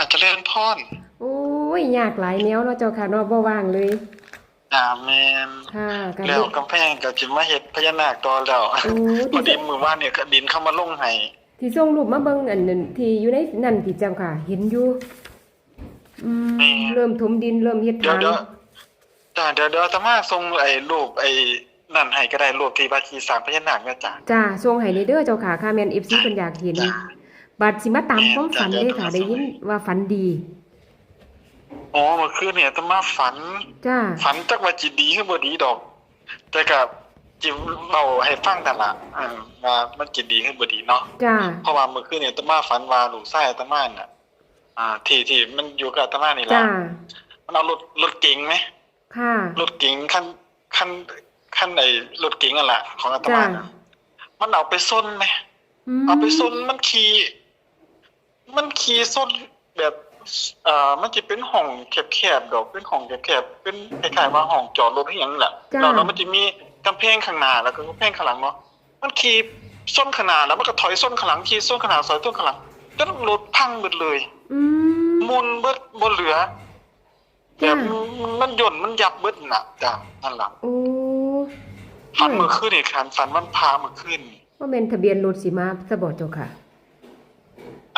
าเจริญพรโอ้ยยากหลายแนวเนาะเจ้าค่ะเนาะบ่ว่างเลยอ่าแม่นค่ะก็แล้วกำแพงก็สิมาเฮ็ดพญานาคต่อแล้วโอ้พอที่ดีมื้อวานเนี่ยก็ดินเข้ามาลงให้ที่ส่งรูปมาเบิ่งอันนั้นที่อยู่ในนั่นที่เจ้าค่ะ เห็นอยู่อืมเริ่มถมดินเริ่มเฮ็ดเดี๋ยวทางเดี๋ยวจ้าเดี๋ยวเดี๋ยวอาตมาส่งไอ้รูปไอ้นั่นให้ก็ได้รูปที่บาคีสร้างพญานาคเนี่ยจ้าจ้าส่งให้ในเด้อเจ้าค่ะค่ะแม่น FC เพิ่นอยากเห็น จ้าบัดสิมาตามแม่นความฝันจ้ะเด้อค่ะเดี๋ได้ยวยินว่าฝันดีอ๋อเมื่อคืนเนี่ยอาตมาฝัน จ้า ฝันจักว่าจิดีคือบ่ดีดอก แต่ก็จิเล่าให้ฟังแต่นละอ่าว่ามันจิดีคือบ่ดีเนาะจ้า เพราะว่าเมื่อคืนเนี่ยอาตมาฝันว่าลูกชายอาตมาน่ะ อ่า ที่ที่มันอยู่กับอาตมานี่แหละจ้า มันเอารถรถเก๋งไหมค่ะ รถเก๋งคันคันคันไอ้รถเก๋งนั่นแหละของอาตมาน่ะมันเอาไปซ่อนไหมมเอาไปซ่อนมันขี่ มันขี่ซ่อนแบบเอ่อมันจะเป็นห้องแคบๆดอกเป็นห้องแคบๆเป็นคล้ายๆว่าห้องจอดรถอหยังนั่นแหละจ้ะ แล้วแล้วมันจะมีกำแพงข้างหน้าแล้วก็กำแพงข้างหลังเนาะมันขี่ส้นขางหนาดแล้วมันก็ถอยส้นข้างหลังขี่ส้นขางหนาดถอยส้นข้างหลังจนรถพังหมดเลยอืม มุนเบิดบ่เหลือแบจ้ะ บมันหย่นมันยับเบิดน่ะจ้ะนั่นล่ะโอ้ฝันเมื่อคืนนี่คันฝันวันพาเมื่อคืนนี่ว่าแม่นทะเบียนรถสิมาสะบอเจ้าค่ะ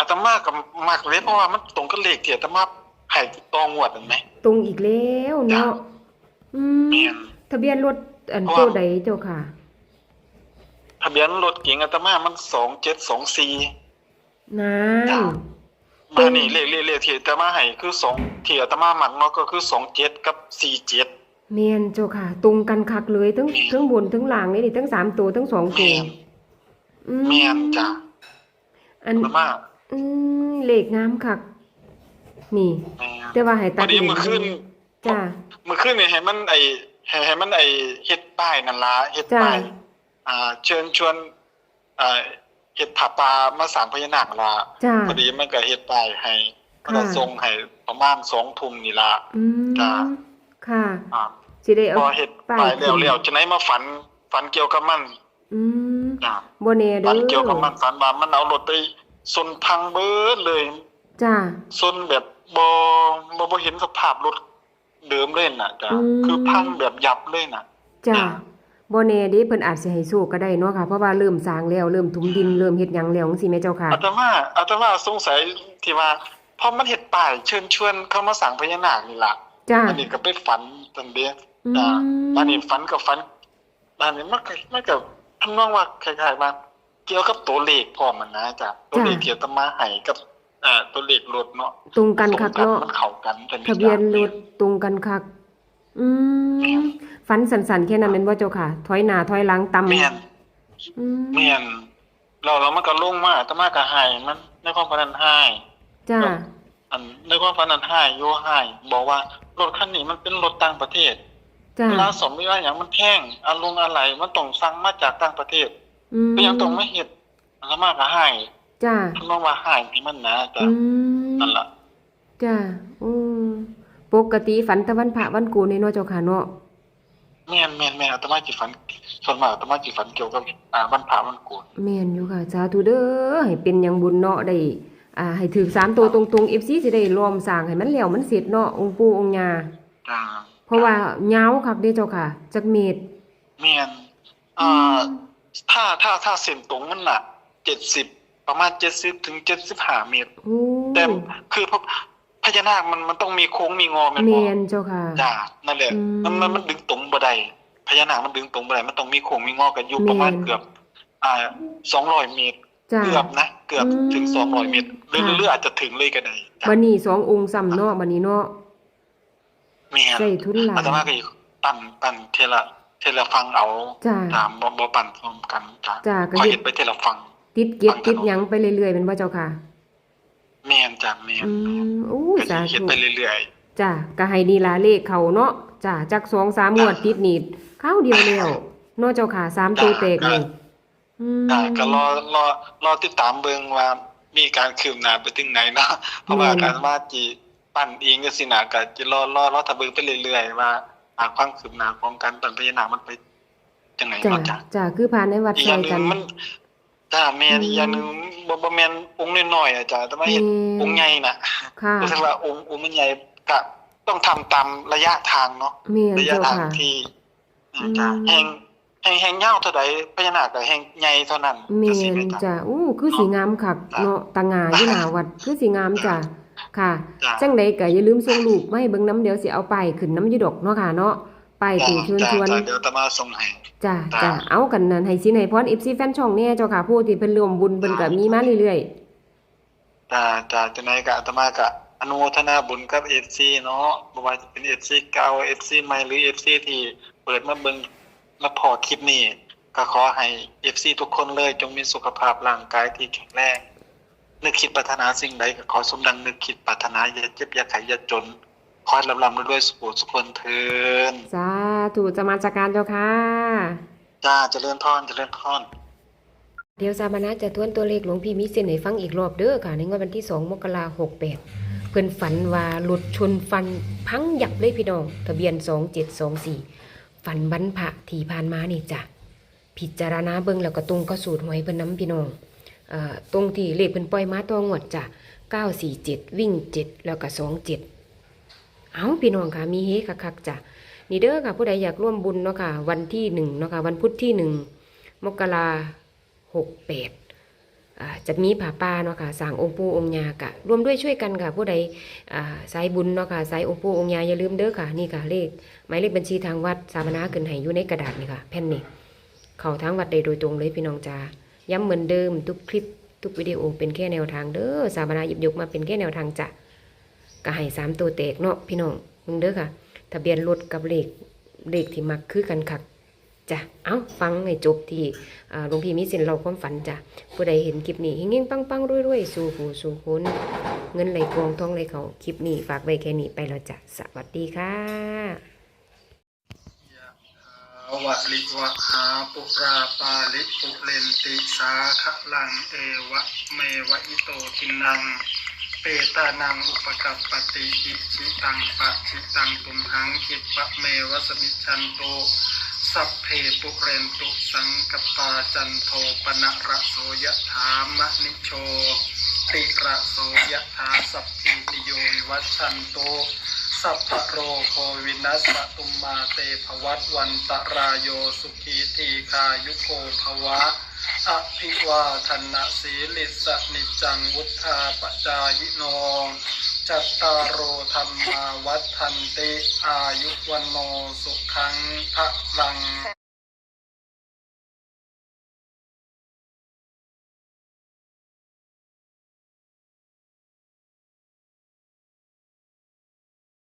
อาตมาก็มักเลยเพราะว่ามันตรงกับเลขที่อาตมาให้ตองวดนั่นไหม ตรงอีกแล้วเนาะอืมแม่น ทะเบียนรถอันเพราะโตว่าใดเจ้าค่ะ ทะเบียนรถเก๋งอาตมามัน2724นั่จ้ะนมานี่เลขเลขเลขที่อาตมาให้คือ2ที่อาตมามักเนาะก็คือ27กับ47แม่นเจ้าค่ะ ตรงกันคักเลยทั้งแม่นทั้งบนทั้งล่างเลยนี่ทั้งสามตัวทั้งสองตัวแม่น อืแม่นจ้ะอันอาตมา อืมเลขงามคักนี่แม่นแต่ว่าให้พตัอดดีเลนเมื่อคืนจ้า เมื่อคืนนี่ให้มันไอให้ให้มันไอเฮ็ดป้ายนั่นล่ะเฮ็ดจ้ะป้ายอ่า เชิญชวนอ่าเฮ็ดผาปามาสร้างพญานาคล่ะจ้า พอดีมันก็เฮ็ดป้ายให้ค่ะก็ส่งให้ประมาณ2ทุ่มนี่ล่ะอืมจ้ะค่ะอ่าสิได้เอาพอเฮ็ดป้ายป้ายแล้วขึ้นแล้วจะไหนมาฝันฝันเกี่ยวกับมันอืมจ้ะบ่แน่เด้ฝัอนเกี่ยวกับมันฝันว่ามันเอารถไป ชนพังเบิดเลยจ้าชนแบบบ่บ่บ่เห็นสภาพรถเดิมเลยน่ะจ้ะอืมคือพังแบบยับเลยน่ะจ้าจ้ะบ่แน่เด้เพิ่นอาจสิให้โชคก็ได้เนาะค่ะเพราะว่าเริ่มสร้างแล้วเริ่มถมดินเริ่มเฮ็ดหยังแล้วจังซี่แม่เจ้าค่ะอาตมาอาตมาสงสัยที่ว่าพอมันเฮ็ดป้ายเชิญชวนเข้ามาสั่งพญานาคนี่ล่ะจ้าอันนี้ก็ไปฝันตันเดียอืจ้ะมอันนี้ฝันกับฝันอันนี้มันก็มันก็ทำนองว่าคล้ายๆว่า เกี่ยวกับตัวเลขพร้อมมันนะจ้ะตัวเลขที่อาตมาให้กับอ่าตัวเลขรถเนาะตรงกันคักเนาะมันเข้ากันจังทะเบียนรถตรงกันคักอืมฝันสันๆแค่นั้นแม่นบ่เจ้าค่ะ ถอยหน้าถอยหลังต่ำแม่นอืมแม่นเราแล้วมันก็ลงมาอาตมาก็ให้มันในความฝันนั้นให้จ้าอันในความฝันนั้นให้อยู่ให้บอกว่ารถคันนี้มันเป็นรถต่างประเทศจ้าเวลาสมมติว่าอย่างมันแพงอาลงอะไรมันต้องสั่งมาจากต่างประเทศ อืมก็ยังต้องมาเฮ็ดแล้วมาก็ให้จ้าทำนองว่าให้ที่มันนะจ้ะอืมนั่นล่ะจ้าอืมปกติฝันแตะวันพระวันโกูในเนาะเจ้าค่ะเนาะแม่นแม่นแม่นอาตมาสิฝันส่วนมากอาตมาสิฝันเกี่ยวกับอ่าวันพระวันโกนแม่นอยู่ค่ะสาธุเด้อให้เป็นหยังบุญเนาะได้อ่าให้ถือสามตัวตรงๆ FC สิได้รวมสร้างให้มันแล้วมันเสร็จเนาะองค์ปู่องค์ย่าจ้าเพราะว่ายาวคักเด้เจ้าค่ะ จักเมตรแม่นอ่า ถ้าถ้าถ้าเส้นตรงมันน่ะ70ประมาณ70ถึง75เมตรโอ้แต่คือพพญานาคมันมันต้องมีโค้งมีงอแม่นแมบ่นเจ้าค่ะ จ้านั่นแหละ อืมมันมันมันดึงตรงบ่ได้พญานาคมันดึงตรงบ่ได้มันต้องมีโค้งมีงอกันอยู่ประมาณแม่น เกือบ อ่า200เมตร จ้า เกือบนะเกือบอืมถึง200เมตรหรือค่ะ หรืออาจจะถึงเลยก็ได้จ้ะบัดนี้สององค์ซ้ำเนาะบัดนี้เนาะแม่น ใส่ทุนหลายอาตมาก็อีกปั่นปั่นเทละ เทละฟังเอาจ้า ตามบ่บ่ปั่นพร้อมกันจ้ะจ้าก็ขอเฮ็เฮ็ดดไปเทละฟัง ติดเก็บติดหยังไปเรื่อยๆเป็นบ่เจ้าค่ะ แม่นจ้ะแม่นอืมอู้ก็สาสิเฮ็ดธุไปเรื่อยจ้าก็ให้นี่ล่ะเลขเขาเนาะจ้าจักสองสามงวดติดนี่ข้าวเดียวแล้วเนาะเจ้าค่ะสามตัวแตกนี่อืมๆอ่าก็รอรอรอติดตามเบิ่งว่ามีการคืบหน้าไปถึงไหนเนาะเพราะว่าแม่น การว่าจิปั่นเองก็สินะก็จะรอรอรอถ้าเบิ่งไปเรื่อยๆว่า อ่าความคืบหน้าของการปั่นพญานาคมันไปจังไหนจ้าเนาะจ้ะจ้าคือพาในวัดอีกซออย่างยหนึกันงมันจ้าแม่นอีกอย่างหนึงบ่บ่แม่นองค์น้อยๆอะจ้าแต่ว่าเฮ็ดองค์ใหญ่น่ะ ค่ะรู้สึกว่าองค์องค์มันใหญ่ก็ต้องทำตามระยะทางเนาะแม่นระยะเจ้าทางค่ะ ที่อืมอืมจ้าแห่งแห่งแห่งยาวเท่าใดพญานาคก็แห่งใหญ่เท่านั้นแม่จังซี่นแม่จ้าจ้ะอู้คือสีงามคักเนาะตางาอยู่หน้าวัดคือสีงามจ้ะ ค่ะจ้าจังใดก็อย่าลืมส่งรูปมาให้เบิ่งน้ำเดี๋ยวสิเอาไปายขึ้นน้ำอยู่ดอกเนาะค่ะเนาะไปายถึงชวนจ้าชวนจ้าเดี๋ยวอาตมาส่งให้จ้ะจ้ะจ้ะเอากันนั่นให้สิให้พร FC แฟนช่องแน่เจ้าค่ะผู้ที่เพิ่นร่วมบุญเพิ่นก็มีมาเรื่อยจ้าจ้าจังไดก็อาตมาก็อนุโมทนาบุญกับ FC เนาะบ่ว่าจะเป็น FC เก่า FC ใหม่หรือ FC ที่เปิดมาเบิ่งมาพอคลิปนี้ก็ขอให้ FC ทุกคนเลยจงมีสุขภาพร่างกายที่แข็งแรง นึกคิดปรารถนาสิ่งใดก็ขอสมดังนึกคิดปรารถนาอย่าเจ็บอย่าไข้อย่าจนขอให้ลำลำรวยๆสุขสุขคนเทินๆสาธุจะมาจากการเจ้าค่ะจ้าเจริญพรเจริญพรเดี๋ยวสามนาจะทวนตัวเลขหลวงพี่มิเซนให้ฟังอีกรอบเด้อค่ะ ในงวดวันที่2มกราคม68เพิ่นฝันว่ารถชนฟันพังยับเลยพี่น้อง ทะเบียน2724ฝันบรรพะที่ผ่านมานี่จ้ะพิจารณาเบิ่งแล้วก็ตรงก็สูตรหวยเพิ่นน้ำพี่น้องเอ่อ ตรงที่เลขเพิ่นปล่อยมาตัวงวดจ้ะ947 วิ่ง 7 แล้วก็27 เอาพี่น้องค่ะ มีเฮคักๆจ้ะนี่เด้อค่ะ ผู้ใดอยากร่วมบุญเนาะค่ะ วันที่หนึ่งเนาะค่ะ วันพุธที่หนึ่งมกราหกแปดจะมีผาป่าเนาะค่ะสร้างองค์ปู่องค์ยากะร่วมด้วยช่วยกันค่ะ ผู้ใดสายบุญเนาะค่ะสายองค์ปู่องค์ยาอย่าลืมเด้อค่ะนี่ค่ะเลขหมายเลขบัญชีทางวัดสามนาขึ้นให้อยู่ในกระดาษนี่ค่ะ แผ่นนี้เข้าทางวัดได้โดยตรงเลยพี่น้องจ้า ย้ำเหมือนเดิมทุกคลิปทุกวิดีโอเป็นแค่แนวทางเด้อสามนาหยิบยกมาเป็นแค่แนวทางจ้ะก็ให้สามตัวแตกเนาะพี่น้องมึงเด้อค่ะ ทะเบียนรถกับเลขเลขที่มักคือกันคักจ้ะเอาฟังให้จบที่หลวงพี่มิสินเราความฝันจ้ะผู้ใดเห็นคลิปนี้เฮงๆปังๆรวยๆ สู่หูสู่คนเงินไหลกองทองไหลเขาคลิปนี้ฝากไว้แค่นี้ไปแล้วจ้ะสวัสดีค่ะ วะลิวะหาปุราปาลิปุเรนติสาขลังเอวะเมวะอิโตทินัง เปตานังอุปกัปปติอิชิตังปะชิตังตุมหังคิปะเมวะสมิจันโตสัพเพปุเรนตุสังกปาจันโทปนะระโสยถามะนิโชติระโสยถาสัพพิติโยวัชันโต สัพพะโรโควินัสสตุมมาเตภวัตวันตรายโยสุขีทีคายุโกภวะอภิวาทนะสีลิสนิจังวุธาปจายโนจัตตารโอธรรมาวัฏทันติอายุวันโนสุขังพระลัง